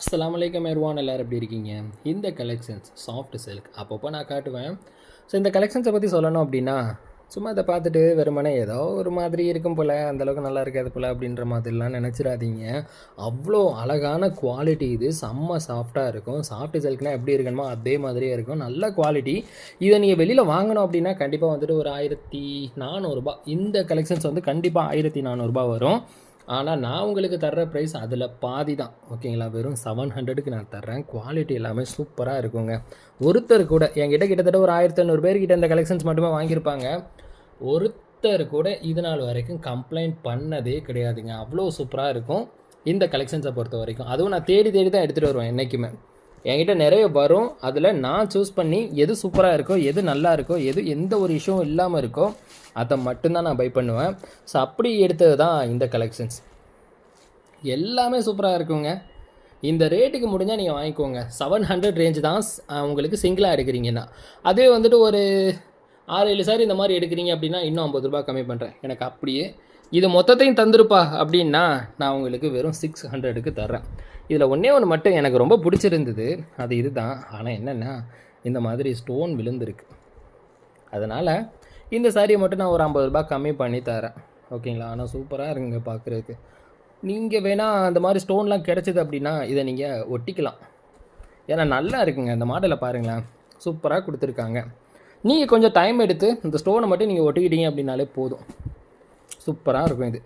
அஸ்லாம் அலைக்கும் எருவான் எல்லோரும் எப்படி இருக்கீங்க? இந்த கலெக்ஷன்ஸ் சாஃப்ட் சில்க் அப்பப்போ நான் காட்டுவேன். ஸோ இந்த கலெக்ஷன்ஸை பற்றி சொல்லணும் அப்படின்னா சும்மா இதை பார்த்துட்டு வெறுமனே ஏதோ ஒரு மாதிரி இருக்கும் போல் அந்தளவுக்கு நல்லா இருக்காது போல் அப்படின்ற மாதிரிலாம் நினச்சிடாதீங்க. அவ்வளோ அழகான குவாலிட்டி இது செம்ம சாஃப்டாக இருக்கும். சாஃப்ட் சில்க்னால் எப்படி இருக்கணுமோ அதே மாதிரியே இருக்கும். நல்ல குவாலிட்டி இதை நீங்கள் வெளியில் வாங்கணும் அப்படின்னா கண்டிப்பாக வந்துட்டு ஒரு ஆயிரத்தி நானூறுரூபா இந்த கலெக்ஷன்ஸ் வந்து கண்டிப்பாக ஆயிரத்தி நானூறுரூபா வரும். ஆனால் நான் உங்களுக்கு தர்ற ப்ரைஸ் அதில் பாதி தான். ஓகேங்களா? வெறும் செவன் ஹண்ட்ரடுக்கு நான் தர்றேன். குவாலிட்டி எல்லாமே சூப்பராக இருக்குங்க. ஒருத்தர் கூட என்கிட்ட கிட்டத்தட்ட ஒரு ஆயிரத்தி ஐநூறு பேர்கிட்ட இந்த கலெக்ஷன்ஸ் மட்டுமே வாங்கியிருப்பாங்க. ஒருத்தர் கூட இது நாள் வரைக்கும் கம்ப்ளைண்ட் பண்ணதே கிடையாதுங்க. அவ்வளோ சூப்பராக இருக்கும் இந்த கலெக்ஷன்ஸை பொறுத்த வரைக்கும் அதுவும் நான் தேடி தேடி தான் எடுத்துகிட்டு வருவேன் என்றைக்குமே என்கிட்ட நிறைய வரும். அதில் நான் சூஸ் பண்ணி எது சூப்பராக இருக்கோ எது நல்லா இருக்கோ எது எந்த ஒரு இஷ்யூவும் இல்லாமல் இருக்கோ அதை மட்டும்தான் நான் பை பண்ணுவேன். ஸோ அப்படி எடுத்தது தான் இந்த கலெக்ஷன்ஸ் எல்லாமே சூப்பராக இருக்குங்க. இந்த ரேட்டுக்கு முடிஞ்சால் நீங்கள் வாங்கிக்கோங்க. செவன் ஹண்ட்ரட் ரேஞ்சு தான் உங்களுக்கு சிங்கிளாக எடுக்கிறீங்கன்னா. அதே வந்துட்டு ஒரு ஆறு ஏழு சாரி இந்த மாதிரி எடுக்கிறீங்க அப்படின்னா இன்னும் ஐம்பது ரூபாய் கம்மி பண்ணுறேன் எனக்கு அப்படியே இது மொத்தத்தையும் தந்துருப்பா அப்படின்னா நான் உங்களுக்கு வெறும் சிக்ஸ் ஹண்ட்ரடுக்கு தர்றேன். இதில் ஒன்றே ஒன்று மட்டும் எனக்கு ரொம்ப பிடிச்சிருந்தது. அது இதுதான். ஆனால் என்னென்னா இந்த மாதிரி ஸ்டோன் விழுந்திருக்கு. அதனால் இந்த சாரியை மட்டும் நான் ஒரு ஐம்பது ரூபாய் கம்மி பண்ணி தரேன் ஓகேங்களா ஆனால் சூப்பராக இருக்குங்க பார்க்குறதுக்கு நீங்கள் வேணால் அந்த மாதிரி ஸ்டோன்லாம் கிடச்சிது அப்படின்னா இதை நீங்கள் ஒட்டிக்கலாம். ஏன்னா நல்லா இருக்குங்க. இந்த மாடலை பாருங்களேன். சூப்பராக கொடுத்துருக்காங்க. நீங்கள் கொஞ்சம் டைம் எடுத்து இந்த ஸ்டோனை மட்டும் நீங்கள் ஒட்டிக்கிட்டீங்க அப்படின்னாலே போதும். சூப்பராக இருக்கும் இது.